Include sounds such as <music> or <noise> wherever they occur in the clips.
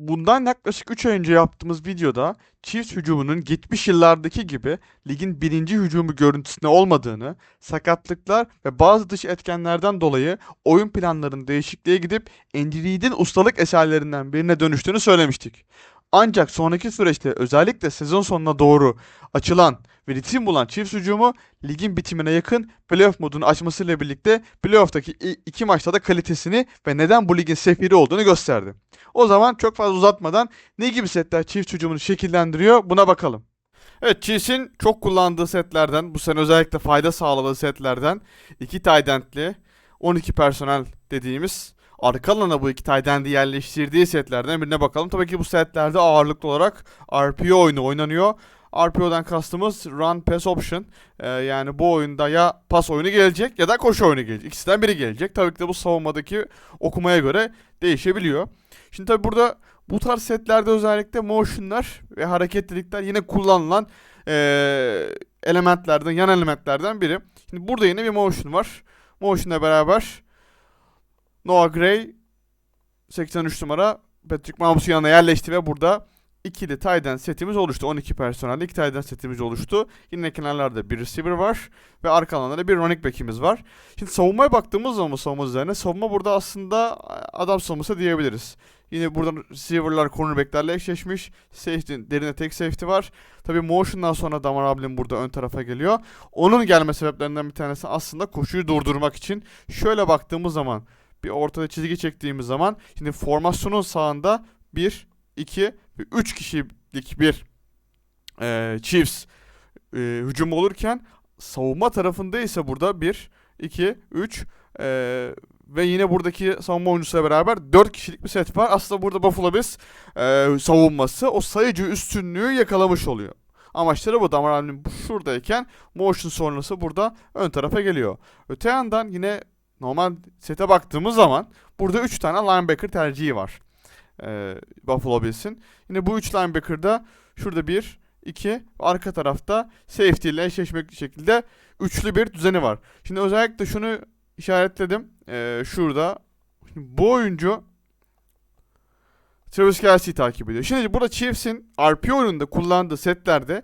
Bundan yaklaşık 3 ay önce yaptığımız videoda Chiefs hücumunun geçmiş yıllardaki gibi ligin birinci hücumu görüntüsünde olmadığını, sakatlıklar ve bazı dış etkenlerden dolayı oyun planlarının değişikliğe gidip Andy Reid'in ustalık eserlerinden birine dönüştüğünü söylemiştik. Ancak sonraki süreçte özellikle sezon sonuna doğru açılan ve ritim bulan Chiefs hücumu ligin bitimine yakın playoff modunu açmasıyla birlikte playoff'taki iki maçta da kalitesini ve neden bu ligin sefiri olduğunu gösterdi. O zaman çok fazla uzatmadan ne gibi setler Chiefs hücumunu şekillendiriyor buna bakalım. Evet Chiefs'in çok kullandığı setlerden bu sene özellikle fayda sağladığı setlerden iki tight end'li 12 personel dediğimiz arka alana bu iki tight end'i yerleştirdiği setlerden birine bakalım. Tabii ki bu setlerde ağırlıklı olarak RPO oyunu oynanıyor. RPO'dan kastımız Run Pass Option. Ee, yani bu oyunda ya pas oyunu gelecek ya da koşu oyunu gelecek. İkisinden biri gelecek. Tabii ki de bu savunmadaki okumaya göre değişebiliyor. Şimdi tabii burada bu tarz setlerde özellikle motionlar ve hareketlilikler yine kullanılan eee, elementlerden, yan elementlerden biri. Şimdi burada yine bir motion var. Motion'la beraber Noah Gray 83 numara Patrick Mahmut'un yanına yerleşti ve burada ikili end setimiz oluştu. 12 personelli iki end setimiz oluştu. Yine kenarlarda bir receiver var ve arka alanda da bir running back'imiz var. Şimdi savunmaya baktığımız zaman savunma üzerine savunma burada aslında adam savunması diyebiliriz. Yine burada receiver'lar cornerback'lerle eşleşmiş. Safety, derine tek safety var. Tabii motion'dan sonra Damar Hamlin burada ön tarafa geliyor. Onun gelme sebeplerinden bir tanesi aslında koşuyu durdurmak için. Şöyle baktığımız zaman bir ortada çizgi çektiğimiz zaman şimdi formasyonun sağında 1, 2 ve 3 kişilik bir eee Chiefs eee, hücum olurken savunma tarafında ise burada 1, 2, 3 eee, ve yine buradaki savunma oyuncusuyla beraber 4 kişilik bir set var. Aslında burada Buffalo Bills eee, savunması o sayıcı üstünlüğü yakalamış oluyor. Amaçları bu. Damar Hamlin şuradayken motion sonrası burada ön tarafa geliyor. Öte yandan yine normal sete baktığımız zaman burada 3 tane linebacker tercihi var. Eee Buffalo Bills'in. Yine bu 3 linebacker'da şurada 1, 2 arka tarafta safety ile eşleşmek şekilde üçlü bir düzeni var. Şimdi özellikle şunu işaretledim. Ee, şurada. Şimdi bu oyuncu Travis Kelce'yi takip ediyor. Şimdi burada Chiefs'in RP oyununda kullandığı setlerde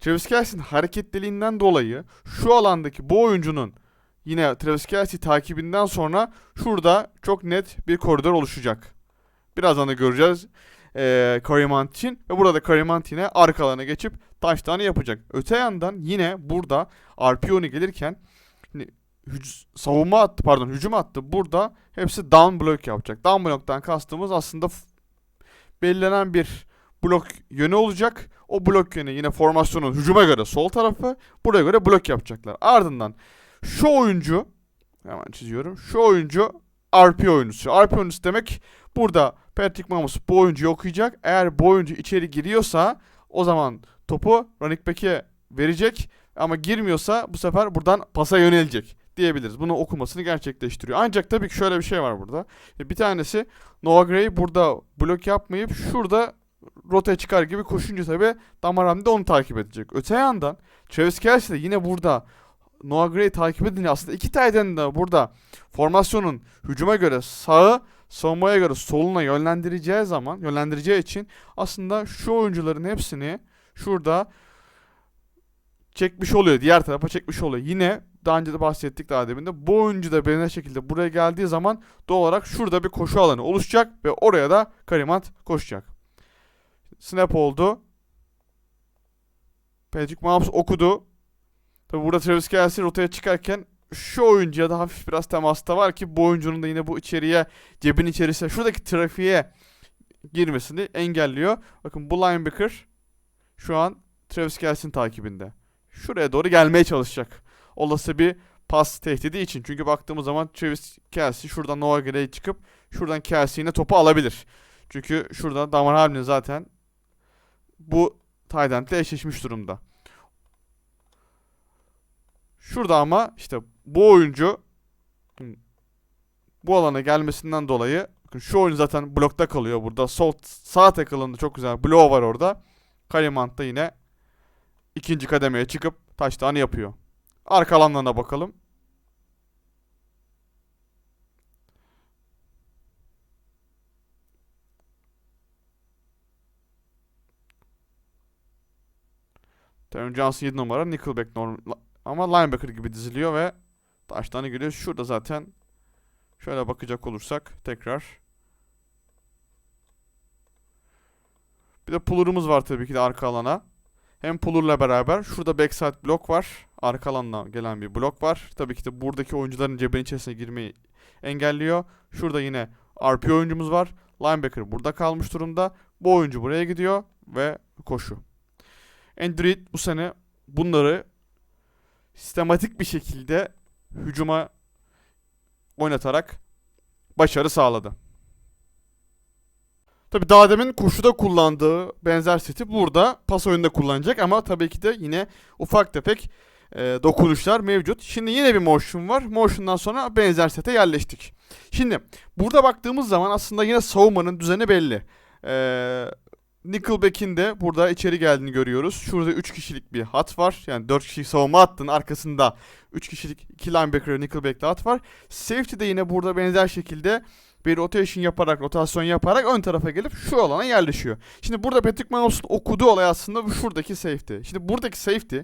Travis Kelce'nin hareketliliğinden dolayı şu alandaki bu oyuncunun yine Travis Kelce takibinden sonra şurada çok net bir koridor oluşacak. Birazdan da göreceğiz e, Kareem Hunt için ve burada Kareem Hunt yine arkalarına geçip touchdown'ı yapacak. Öte yandan yine burada RPO'nu gelirken savunma attı pardon hücum attı. Burada hepsi down block yapacak. Down block'tan kastımız aslında belirlenen bir blok yönü olacak. O blok yönü yine formasyonun hücuma göre sol tarafı, buraya göre blok yapacaklar. Ardından şu oyuncu hemen çiziyorum. Şu oyuncu RP oyuncusu. RP oyuncusu demek burada Patrick Mahomes bu oyuncuyu okuyacak. Eğer bu oyuncu içeri giriyorsa o zaman topu running back'e verecek ama girmiyorsa bu sefer buradan pasa yönelecek diyebiliriz. Bunu okumasını gerçekleştiriyor. Ancak tabii ki şöyle bir şey var burada. Bir tanesi Noah Gray burada blok yapmayıp şurada rotaya çıkar gibi koşunca tabii Damar Hamdi onu takip edecek. Öte yandan Travis Kelce de yine burada Noah Gray takip edince aslında iki tight end de burada formasyonun hücuma göre sağı savunmaya göre soluna yönlendireceği zaman yönlendireceği için aslında şu oyuncuların hepsini şurada çekmiş oluyor. Diğer tarafa çekmiş oluyor. Yine daha önce de bahsettik daha demin de bu oyuncu da benzer şekilde buraya geldiği zaman doğal olarak şurada bir koşu alanı oluşacak ve oraya da Kareem Hunt koşacak. Snap oldu. Patrick Mahomes okudu. Tabi burada Travis Kelce rotaya çıkarken şu oyuncuya da hafif biraz temasta var ki bu oyuncunun da yine bu içeriye cebin içerisine şuradaki trafiğe girmesini engelliyor. Bakın bu linebacker şu an Travis Kelce'nin takibinde. Şuraya doğru gelmeye çalışacak. Olası bir pas tehdidi için. Çünkü baktığımız zaman Travis Kelce şuradan Noah Gray çıkıp şuradan Kelce yine topu alabilir. Çünkü şurada Damar Hamlin zaten bu tight end'le eşleşmiş durumda. Şurada ama işte bu oyuncu bu alana gelmesinden dolayı şu oyun zaten blokta kalıyor burada. Sol sağ tackle'ında çok güzel blow var orada. Kalimant da yine ikinci kademeye çıkıp taştan yapıyor. Arka alanlarına bakalım. Terry Johnson 7 numara. Nickelback normal ama linebacker gibi diziliyor ve taştanı geliyor. Şurada zaten şöyle bakacak olursak tekrar. Bir de puller'ımız var tabii ki de arka alana. Hem puller'la beraber şurada backside blok var. Arka alandan gelen bir blok var. Tabii ki de buradaki oyuncuların cebin içerisine girmeyi engelliyor. Şurada yine RP oyuncumuz var. Linebacker burada kalmış durumda. Bu oyuncu buraya gidiyor ve koşu. Andy Reid bu sene bunları sistematik bir şekilde hücuma oynatarak başarı sağladı. Tabi daha demin koşuda kullandığı benzer seti burada pas oyunda kullanacak ama tabii ki de yine ufak tefek e, dokunuşlar mevcut. Şimdi yine bir motion var. Motion'dan sonra benzer sete yerleştik. Şimdi burada baktığımız zaman aslında yine savunmanın düzeni belli. Ee, Nickelback'in de burada içeri geldiğini görüyoruz. Şurada 3 kişilik bir hat var. Yani 4 kişilik savunma hattının arkasında 3 kişilik 2 linebacker Nickelback'li hat var. Safety de yine burada benzer şekilde bir rotation yaparak, rotasyon yaparak ön tarafa gelip şu alana yerleşiyor. Şimdi burada Patrick Mahomes'un okuduğu olay aslında şuradaki safety. Şimdi buradaki safety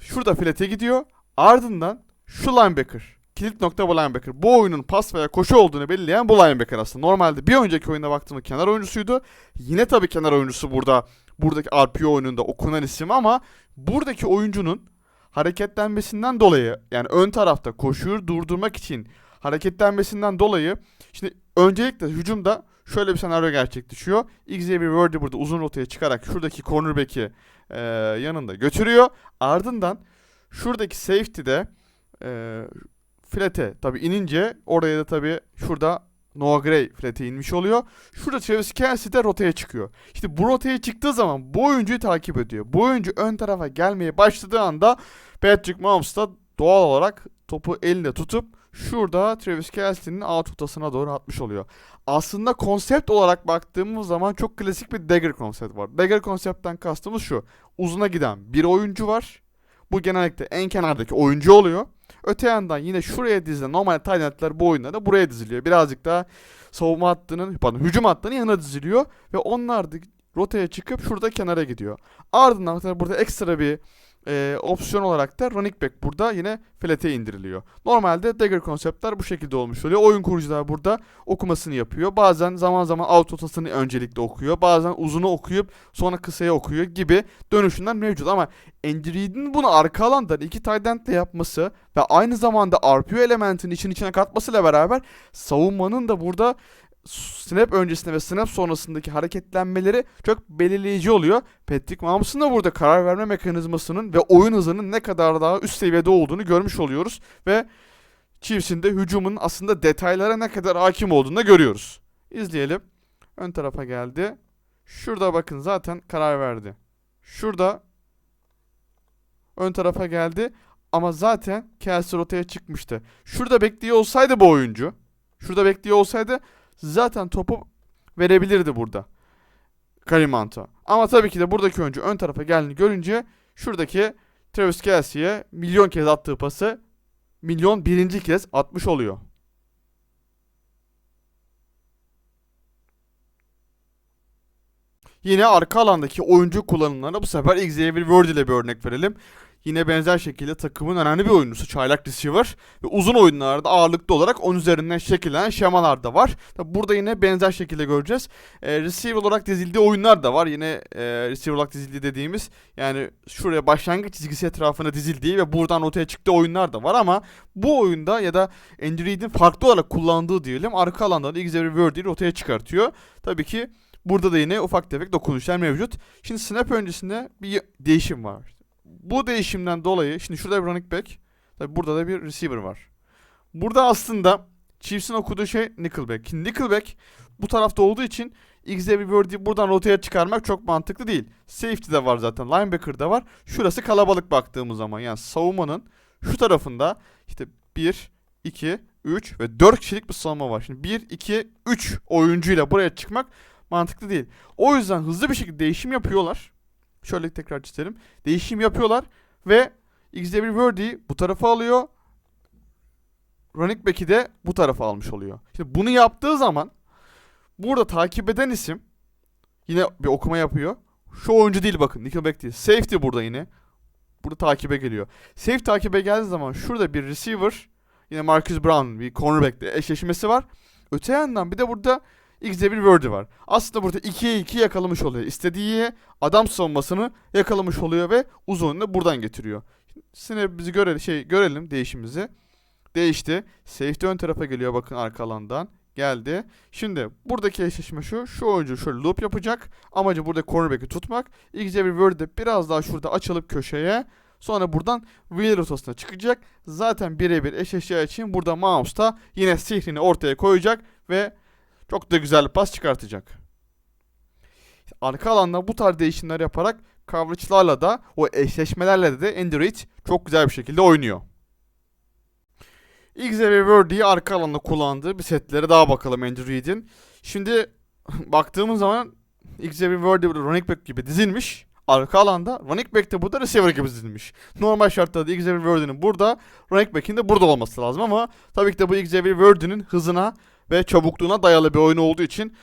şurada flat'e gidiyor. Ardından şu linebacker kilit nokta bu linebacker. Bu oyunun pas veya koşu olduğunu belirleyen bu linebacker aslında. Normalde bir önceki oyunda baktığımda kenar oyuncusuydu. Yine tabii kenar oyuncusu burada. Buradaki RPO oyununda okunan isim ama buradaki oyuncunun hareketlenmesinden dolayı yani ön tarafta koşuyu durdurmak için hareketlenmesinden dolayı şimdi öncelikle hücumda şöyle bir senaryo gerçekleşiyor. Xavier Worthy burada uzun rotaya çıkarak şuradaki cornerback'i e, yanında götürüyor. Ardından şuradaki safety'de e, flete tabi inince oraya da tabi şurada Noah Gray flete inmiş oluyor. Şurada Travis Kelsey de rotaya çıkıyor. İşte bu rotaya çıktığı zaman bu oyuncuyu takip ediyor. Bu oyuncu ön tarafa gelmeye başladığı anda Patrick Mahomes da doğal olarak topu elinde tutup şurada Travis Kelsey'nin out rotasına doğru atmış oluyor. Aslında konsept olarak baktığımız zaman çok klasik bir dagger konsept var. Dagger konseptten kastımız şu. Uzuna giden bir oyuncu var. Bu genellikle en kenardaki oyuncu oluyor. Öte yandan yine şuraya dizilen normal endler bu oyunda da buraya diziliyor. Birazcık daha savunma hattının, pardon hücum hattının yanına diziliyor. Ve onlar da rotaya çıkıp şurada kenara gidiyor. Ardından burada ekstra bir e, opsiyon olarak da running back burada yine flat'e indiriliyor. Normalde dagger konseptler bu şekilde olmuş oluyor. Oyun kurucular burada okumasını yapıyor. Bazen zaman zaman out rotasını öncelikle okuyor. Bazen uzunu okuyup sonra kısaya okuyor gibi dönüşümler mevcut. Ama Andy Reid'in bunu arka alandan iki tight yapması ve aynı zamanda RPO elementini için içine katmasıyla beraber savunmanın da burada snap öncesinde ve snap sonrasındaki hareketlenmeleri çok belirleyici oluyor. Patrick Mahomes'un da burada karar verme mekanizmasının ve oyun hızının ne kadar daha üst seviyede olduğunu görmüş oluyoruz. Ve Chiefs'in de hücumun aslında detaylara ne kadar hakim olduğunu da görüyoruz. İzleyelim. Ön tarafa geldi. Şurada bakın zaten karar verdi. Şurada ön tarafa geldi ama zaten Kelsey rotaya çıkmıştı. Şurada bekliyor olsaydı bu oyuncu, şurada bekliyor olsaydı zaten topu verebilirdi burada. Kalimanto. Ama tabii ki de buradaki oyuncu ön tarafa geldiğini görünce şuradaki Travis Kelsey'e milyon kez attığı pası milyon birinci kez atmış oluyor. Yine arka alandaki oyuncu kullanımlarına bu sefer Xavier Word ile bir örnek verelim. Yine benzer şekilde takımın önemli bir oyuncusu çaylak receiver ve uzun oyunlarda ağırlıklı olarak 10 üzerinden şekillenen şemalar da var. Tabi burada yine benzer şekilde göreceğiz. E, receiver olarak dizildiği oyunlar da var. Yine e, receiver olarak dizildiği dediğimiz yani şuraya başlangıç çizgisi etrafına dizildiği ve buradan ortaya çıktığı oyunlar da var ama bu oyunda ya da Andy Reid'in farklı olarak kullandığı diyelim arka alanda da Xavier Worthy'yi ortaya çıkartıyor. Tabii ki burada da yine ufak tefek dokunuşlar mevcut. Şimdi snap öncesinde bir değişim var bu değişimden dolayı şimdi şurada bir running back. Tabi burada da bir receiver var. Burada aslında Chiefs'in okuduğu şey Nickelback. Nickelback bu tarafta olduğu için Xavier Worthy'yi buradan rotaya çıkarmak çok mantıklı değil. Safety de var zaten. Linebacker da var. Şurası kalabalık baktığımız zaman. Yani savunmanın şu tarafında işte 1, 2, 3 ve 4 kişilik bir savunma var. Şimdi 1, 2, 3 oyuncuyla buraya çıkmak mantıklı değil. O yüzden hızlı bir şekilde değişim yapıyorlar. Şöyle tekrar çizelim. Değişim yapıyorlar ve Xavier Worthy bu tarafa alıyor. Running back'i de bu tarafa almış oluyor. Şimdi bunu yaptığı zaman burada takip eden isim yine bir okuma yapıyor. Şu oyuncu değil bakın. Nickelback değil. Safety burada yine. Burada takibe geliyor. Safety takibe geldiği zaman şurada bir receiver yine Marcus Brown bir cornerback'le eşleşmesi var. Öte yandan bir de burada Xavier Worthy var. Aslında burada 2'ye 2 yakalamış oluyor. İstediği adam savunmasını yakalamış oluyor ve uzunluğunu buradan getiriyor. Şimdi bizi görelim, şey görelim değişimizi. Değişti. Safety ön tarafa geliyor bakın arka alandan. Geldi. Şimdi buradaki eşleşme şu. Şu oyuncu şöyle loop yapacak. Amacı burada cornerback'i tutmak. Xavier Worthy de biraz daha şurada açılıp köşeye. Sonra buradan wheel rotasına çıkacak. Zaten birebir eşleşeceği için burada mouse da yine sihrini ortaya koyacak ve çok da güzel pas çıkartacak. Arka alanda bu tarz değişimler yaparak coverage'larla da o eşleşmelerle de Andy Reid çok güzel bir şekilde oynuyor. Xavier Worthy'yi arka alanda kullandığı bir setlere daha bakalım Andy Reid'in. Şimdi <laughs> baktığımız zaman Xavier Worthy burada running back gibi dizilmiş. Arka alanda running back de burada receiver gibi dizilmiş. Normal şartlarda Xavier Worthy'nin burada running back'in de burada olması lazım ama tabii ki de bu Xavier Worthy'nin hızına ve çabukluğuna dayalı bir oyun olduğu için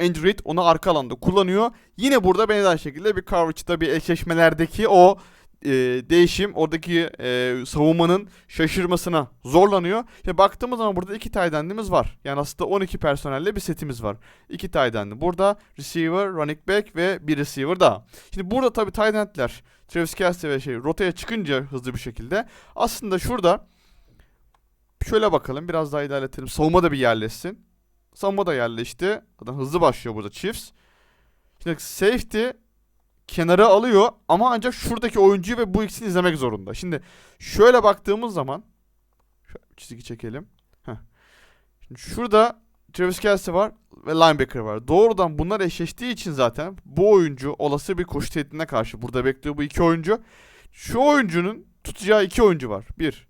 Andy Reid onu arka alanda kullanıyor. Yine burada benzer şekilde bir coverage'da bir eşleşmelerdeki o e, değişim oradaki e, savunmanın şaşırmasına zorlanıyor. Şimdi baktığımız zaman burada iki tight end'imiz var. Yani aslında 12 personelle bir setimiz var. İki end. Burada receiver, running back ve bir receiver daha. Şimdi burada tabii tight end'ler Travis Kelce ve şey rotaya çıkınca hızlı bir şekilde aslında şurada Şöyle bakalım biraz daha ilerletelim. Savunma da bir yerleşsin. Savunma da yerleşti. Zaten hızlı başlıyor burada Chiefs. Şimdi safety kenara alıyor ama ancak şuradaki oyuncuyu ve bu ikisini izlemek zorunda. Şimdi şöyle baktığımız zaman çizgi çekelim. Heh. Şimdi şurada Travis Kelsey var ve linebacker var. Doğrudan bunlar eşleştiği için zaten bu oyuncu olası bir koşu tehdidine karşı burada bekliyor bu iki oyuncu. Şu oyuncunun tutacağı iki oyuncu var. Bir,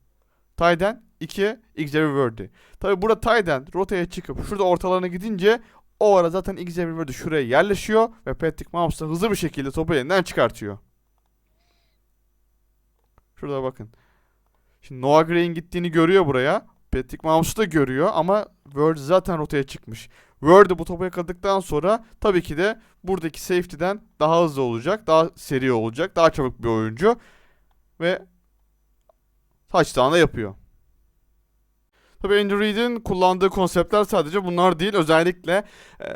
Tayden. 2 Xavier Worthy. Tabi burada Tayden rotaya çıkıp şurada ortalarına gidince o ara zaten Xavier Worthy şuraya yerleşiyor ve Patrick Mahomes da hızlı bir şekilde topu elinden çıkartıyor. Şurada bakın. Şimdi Noah Gray'in gittiğini görüyor buraya. Patrick Mahomes'u da görüyor ama Word zaten rotaya çıkmış. Word'u bu topu yakaladıktan sonra tabii ki de buradaki safety'den daha hızlı olacak, daha seri olacak, daha çabuk bir oyuncu ve touchdown'la yapıyor. Tabii Andy Reid'in kullandığı konseptler sadece bunlar değil. Özellikle e,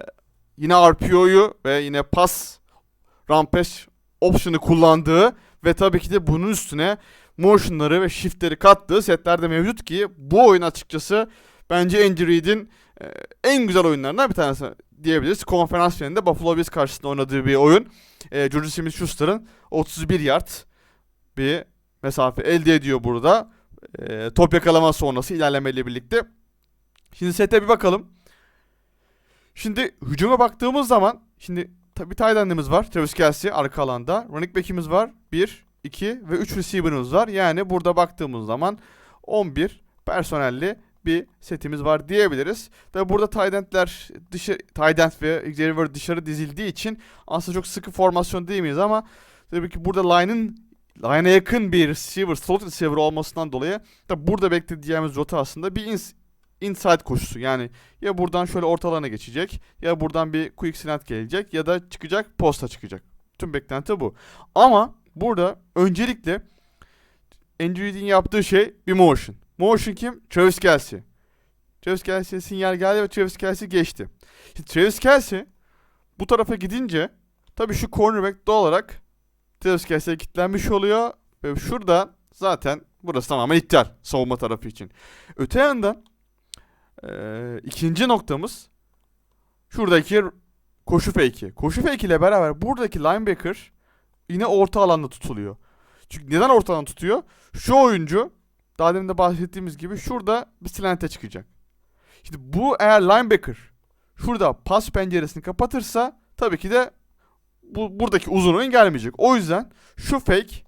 yine RPO'yu ve yine pas rampage option'ı kullandığı ve tabii ki de bunun üstüne motion'ları ve shift'leri kattığı setler de mevcut ki bu oyun açıkçası bence Andy Reid'in e, en güzel oyunlarından bir tanesi diyebiliriz. Konferans finalinde Buffalo Bills karşısında oynadığı bir oyun. E, Juju Smith-Schuster'ın 31 yard bir mesafe elde ediyor burada. E, top yakalama sonrası ilerlemeyle birlikte. Şimdi sete bir bakalım. Şimdi hücuma baktığımız zaman şimdi tabii tight end'imiz var. Travis Kelce arka alanda. Running back'imiz var. 1, 2 ve 3 receiver'ımız var. Yani burada baktığımız zaman 11 personelli bir setimiz var diyebiliriz. Tabi burada tight end'ler dışı tight end ve Xavier dışarı dizildiği için aslında çok sıkı formasyon değil miyiz ama tabii ki burada line'ın line'a yakın bir receiver, slot receiver olmasından dolayı da burada beklediğimiz rota aslında bir ins inside koşusu. Yani ya buradan şöyle ortalarına geçecek ya buradan bir quick slant gelecek ya da çıkacak posta çıkacak. Tüm beklenti bu. Ama burada öncelikle Andrew Reid'in yaptığı şey bir motion. Motion kim? Travis Kelce. Travis Kelce'ye sinyal geldi ve Travis Kelce geçti. Şimdi Travis Kelce bu tarafa gidince tabii şu cornerback doğal olarak Travis Kelce'ye kilitlenmiş oluyor ve şurada zaten burası tamamen iptal savunma tarafı için. Öte yandan ee, ikinci noktamız şuradaki koşu fake'i. Koşu fake ile beraber buradaki linebacker yine orta alanda tutuluyor. Çünkü neden orta alanda tutuyor? Şu oyuncu daha demin de bahsettiğimiz gibi şurada bir slant'e çıkacak. Şimdi bu eğer linebacker şurada pas penceresini kapatırsa tabii ki de bu buradaki uzun oyun gelmeyecek. O yüzden şu fake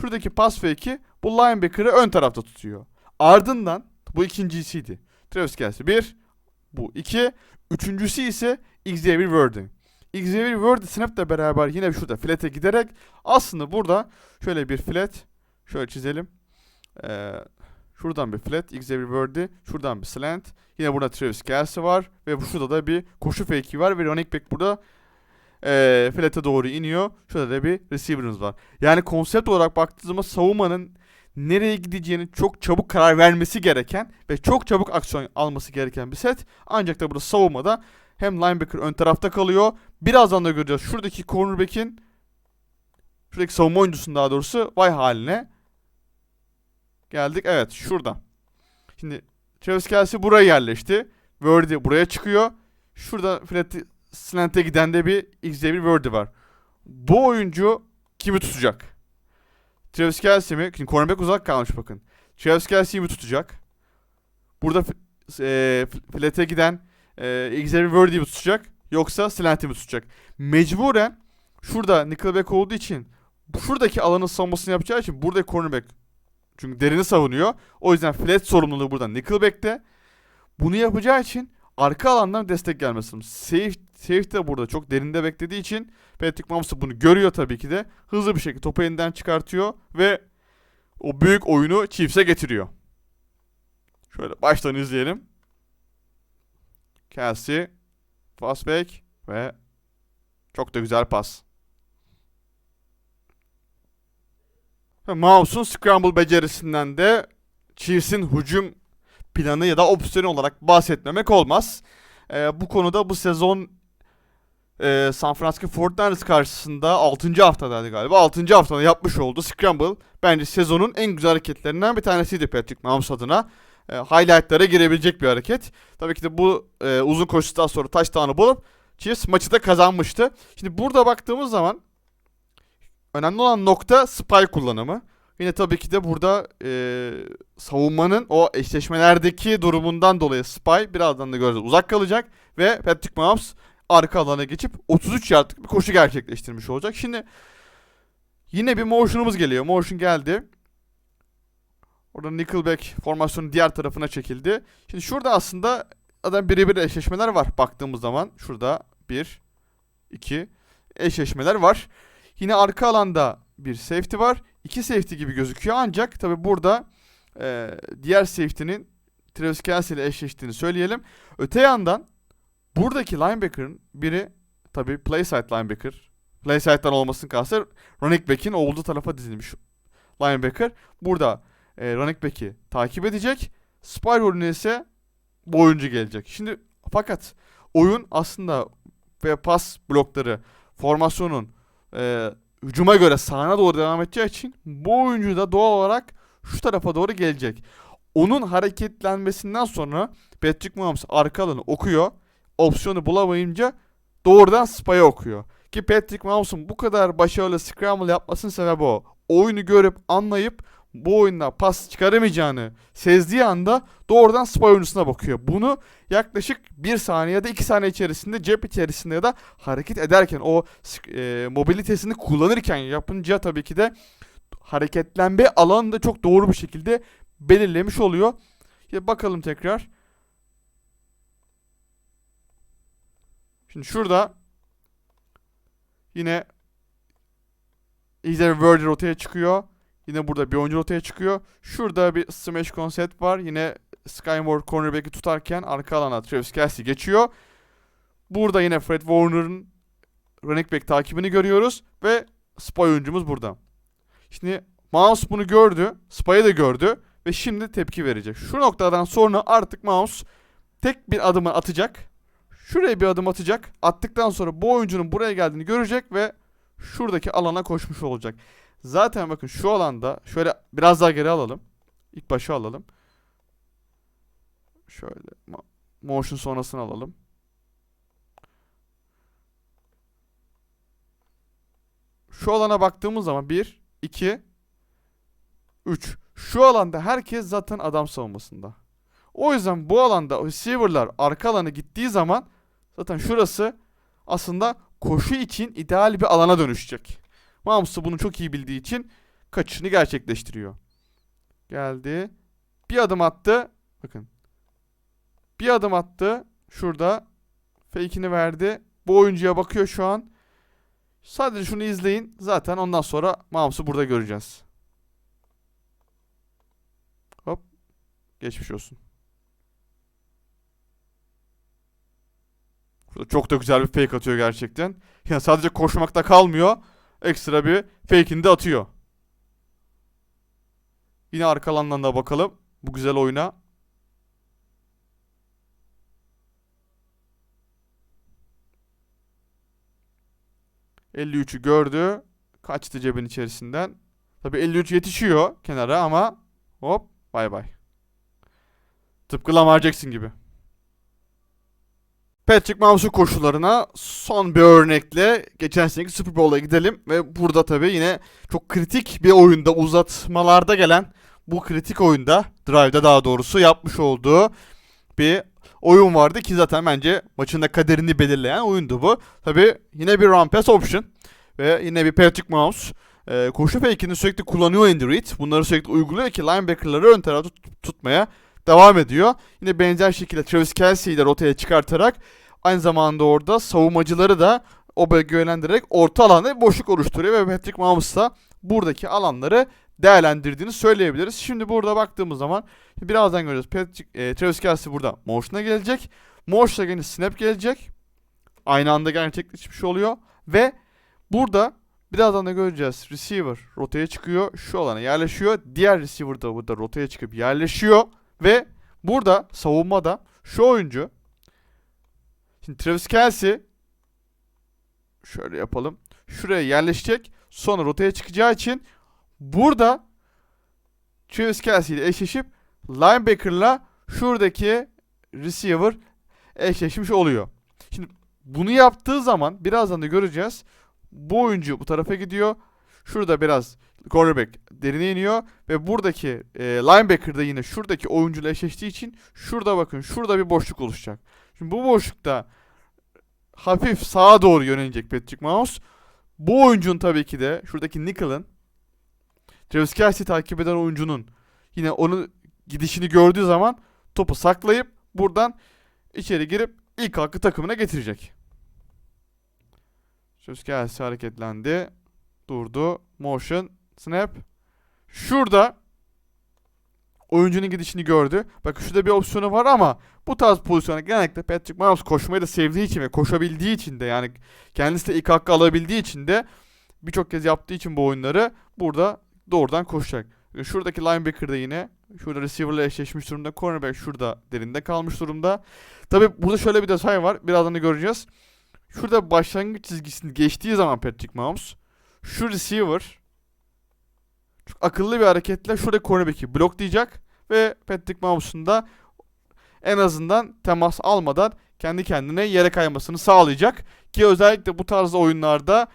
şuradaki pas fake'i bu linebacker'ı ön tarafta tutuyor. Ardından bu ikincisiydi. Travis Kelce 1. Bu 2. Üçüncüsü ise Xavier Worthy. Xavier Worthy snap'le beraber yine şurada flat'e giderek aslında burada şöyle bir flat şöyle çizelim. Ee, şuradan bir flat Xavier Worthy. Şuradan bir slant. Yine burada Travis Kelce var. Ve şurada da bir koşu fake'i var. Ve running back burada e, filete doğru iniyor. Şurada da bir receiver'ımız var. Yani konsept olarak baktığımızda savunmanın nereye gideceğini çok çabuk karar vermesi gereken ve çok çabuk aksiyon alması gereken bir set. Ancak da burada savunmada hem linebacker ön tarafta kalıyor. Birazdan da göreceğiz. Şuradaki cornerback'in şuradaki savunma oyuncusunun daha doğrusu vay haline geldik. Evet şurada. Şimdi Travis Kelsey buraya yerleşti. Verdi buraya çıkıyor. Şurada flat slant'e giden de bir Xavier Verdi var. Bu oyuncu kimi tutacak? Travis Kelsey mi? Şimdi cornerback uzak kalmış bakın. Travis Kelsey'i mi tutacak? Burada e, flat'e giden e, Xavier Verdi'yi mi tutacak? Yoksa slant'i mi tutacak? Mecburen şurada nickelback olduğu için şuradaki alanın savunmasını yapacağı için burada cornerback çünkü derini savunuyor. O yüzden flat sorumluluğu burada nickelback'te. Bunu yapacağı için arka alandan destek gelmesi lazım. Safe, safety de burada çok derinde beklediği için Patrick Mahomes bunu görüyor tabii ki de. Hızlı bir şekilde topu elinden çıkartıyor ve o büyük oyunu Chiefs'e getiriyor. Şöyle baştan izleyelim. Kelsey, fastback ve çok da güzel pas. Mouse'un scramble becerisinden de Chiefs'in hücum planı ya da opsiyonu olarak bahsetmemek olmaz. Ee, bu konuda bu sezon e, San Francisco 49ers karşısında 6. haftadaydı galiba. 6. haftada yapmış olduğu scramble bence sezonun en güzel hareketlerinden bir tanesiydi Patrick Mahomes adına. E, highlightlara girebilecek bir hareket. Tabii ki de bu e, uzun koşudan sonra touchdown'ı bulup Chiefs maçı da kazanmıştı. Şimdi burada baktığımız zaman önemli olan nokta spy kullanımı. Yine tabii ki de burada e, savunmanın o eşleşmelerdeki durumundan dolayı spy birazdan da göreceğiz uzak kalacak ve Patrick Mahomes arka alana geçip 33 yardlık bir koşu gerçekleştirmiş olacak. Şimdi yine bir motion'umuz geliyor. Motion geldi. Orada Nickelback formasyonun diğer tarafına çekildi. Şimdi şurada aslında adam birebir eşleşmeler var baktığımız zaman. Şurada 1, 2 eşleşmeler var. Yine arka alanda bir safety var. İki safety gibi gözüküyor ancak tabi burada e, diğer safety'nin Travis Kelsey ile eşleştiğini söyleyelim. Öte yandan buradaki linebacker'ın biri tabi play side linebacker. Play side'dan olmasının kastı running back'in olduğu tarafa dizilmiş linebacker. Burada e, running back'i takip edecek. Spy rolüne ise bu oyuncu gelecek. Şimdi fakat oyun aslında ve pas blokları formasyonun e, hücuma göre sağına doğru devam edeceği için bu oyuncu da doğal olarak şu tarafa doğru gelecek. Onun hareketlenmesinden sonra Patrick Mahomes arka alanı okuyor. Opsiyonu bulamayınca doğrudan spy'ı okuyor. Ki Patrick Mahomes'un bu kadar başarılı scramble yapmasının sebebi o. Oyunu görüp anlayıp bu oyunda pas çıkaramayacağını sezdiği anda doğrudan spy oyuncusuna bakıyor. Bunu yaklaşık 1 saniye ya da 2 saniye içerisinde cep içerisinde ya da hareket ederken o e, mobilitesini kullanırken yapınca tabii ki de hareketlenme alanını da çok doğru bir şekilde belirlemiş oluyor. Ya bakalım tekrar. Şimdi şurada yine Either Word rotaya çıkıyor. Yine burada bir oyuncu rotaya çıkıyor. Şurada bir smash konsept var. Yine Skyward cornerback'i tutarken arka alana Travis Kelsey geçiyor. Burada yine Fred Warner'ın running back takibini görüyoruz ve spy oyuncumuz burada. Şimdi Mouse bunu gördü. Spy'ı da gördü ve şimdi tepki verecek. Şu noktadan sonra artık Mouse tek bir adımı atacak. Şuraya bir adım atacak. Attıktan sonra bu oyuncunun buraya geldiğini görecek ve şuradaki alana koşmuş olacak. Zaten bakın şu alanda şöyle biraz daha geri alalım. İlk başa alalım. Şöyle motion sonrasını alalım. Şu alana baktığımız zaman 1, 2, 3. Şu alanda herkes zaten adam savunmasında. O yüzden bu alanda receiver'lar arka alana gittiği zaman zaten şurası aslında koşu için ideal bir alana dönüşecek. Mahomes da bunu çok iyi bildiği için kaçışını gerçekleştiriyor. Geldi. Bir adım attı. Bakın. Bir adım attı. Şurada. Fake'ini verdi. Bu oyuncuya bakıyor şu an. Sadece şunu izleyin. Zaten ondan sonra Mahomes'u burada göreceğiz. Hop. Geçmiş olsun. Şurada çok da güzel bir fake atıyor gerçekten. Yani sadece koşmakta kalmıyor. Ekstra bir fake'ini de atıyor. Yine arka alandan da bakalım. Bu güzel oyuna. ...53'ü gördü. Kaçtı cebin içerisinden. Tabii 53 yetişiyor kenara ama... ...hop bay bay. Tıpkı Lamar Jackson gibi. Patrick Mahomes'un koşularına son bir örnekle geçen seneki Super Bowl'a gidelim ve burada tabii yine çok kritik bir oyunda uzatmalarda gelen bu kritik oyunda drive'da daha doğrusu yapmış olduğu bir oyun vardı ki zaten bence maçın da kaderini belirleyen oyundu bu. Tabii yine bir run pass option ve yine bir Patrick Mahomes e, koşu fake'ini sürekli kullanıyor Andy Reid. Bunları sürekli uyguluyor ki linebacker'ları ön tarafta tut- tutmaya devam ediyor. Yine benzer şekilde Travis Kelsey'i de rotaya çıkartarak aynı zamanda orada savunmacıları da o bölgeye yönlendirerek orta alanda boşluk oluşturuyor ve Patrick Mahomes da buradaki alanları değerlendirdiğini söyleyebiliriz. Şimdi burada baktığımız zaman birazdan göreceğiz. Patrick, e, Travis Kelsey burada motion'a gelecek. Motion'a yine snap gelecek. Aynı anda gerçekleşmiş oluyor ve burada birazdan da göreceğiz. Receiver rotaya çıkıyor. Şu alana yerleşiyor. Diğer receiver da burada rotaya çıkıp yerleşiyor. Ve burada savunmada şu oyuncu şimdi Travis Kelsey şöyle yapalım. Şuraya yerleşecek. Sonra rotaya çıkacağı için burada Travis Kelsey ile eşleşip linebacker'la şuradaki receiver eşleşmiş oluyor. Şimdi bunu yaptığı zaman birazdan da göreceğiz. Bu oyuncu bu tarafa gidiyor. Şurada biraz quarterback derine iniyor ve buradaki e, linebacker da yine şuradaki oyuncuyla eşleştiği için şurada bakın şurada bir boşluk oluşacak. Şimdi bu boşlukta hafif sağa doğru yönelecek Patrick Mahomes. Bu oyuncunun tabii ki de şuradaki Nickel'ın Travis Kelsey takip eden oyuncunun yine onu gidişini gördüğü zaman topu saklayıp buradan içeri girip ilk hakkı takımına getirecek. Travis Kelsey hareketlendi. Durdu. Motion. Snap. Şurada oyuncunun gidişini gördü. Bak şurada bir opsiyonu var ama bu tarz pozisyona genellikle Patrick Mahomes koşmayı da sevdiği için ve koşabildiği için de yani kendisi de ilk hakkı alabildiği için de birçok kez yaptığı için bu oyunları burada doğrudan koşacak. Şuradaki linebacker da yine şurada receiver'la eşleşmiş durumda. Cornerback şurada derinde kalmış durumda. Tabi burada şöyle bir detay var. Birazdan da göreceğiz. Şurada başlangıç çizgisini geçtiği zaman Patrick Mahomes şu receiver çok akıllı bir hareketle şurada cornerback'i bloklayacak ve Patrick Mahomes'un da en azından temas almadan kendi kendine yere kaymasını sağlayacak. Ki özellikle bu tarzda oyunlarda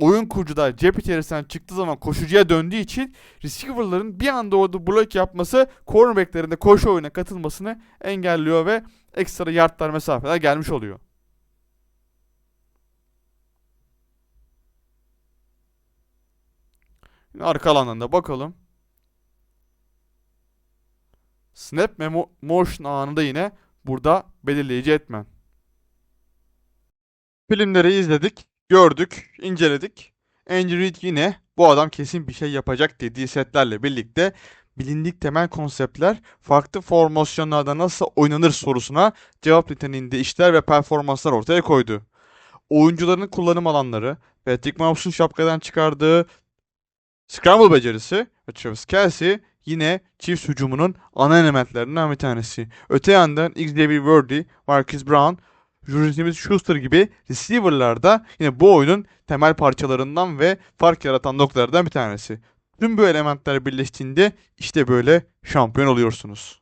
oyun kurucuda cep içerisinden çıktığı zaman koşucuya döndüğü için receiver'ların bir anda orada blok yapması cornerback'lerin de koşu oyuna katılmasını engelliyor ve ekstra yardlar mesafeler gelmiş oluyor. Arka alandan da bakalım. Snap ve mo- motion anında yine burada belirleyici etmen. Filmleri izledik, gördük, inceledik. Andy Reid yine bu adam kesin bir şey yapacak dediği setlerle birlikte bilindik temel konseptler farklı formasyonlarda nasıl oynanır sorusuna cevap niteliğinde işler ve performanslar ortaya koydu. Oyuncuların kullanım alanları, Patrick Mahomes'un şapkadan çıkardığı Scramble becerisi ve Travis Kelsey yine Chiefs hücumunun ana elementlerinden bir tanesi. Öte yandan Xavier Worthy, Marcus Brown, Julius Smith-Schuster gibi receiver'lar da yine bu oyunun temel parçalarından ve fark yaratan noktalardan bir tanesi. Tüm bu elementler birleştiğinde işte böyle şampiyon oluyorsunuz.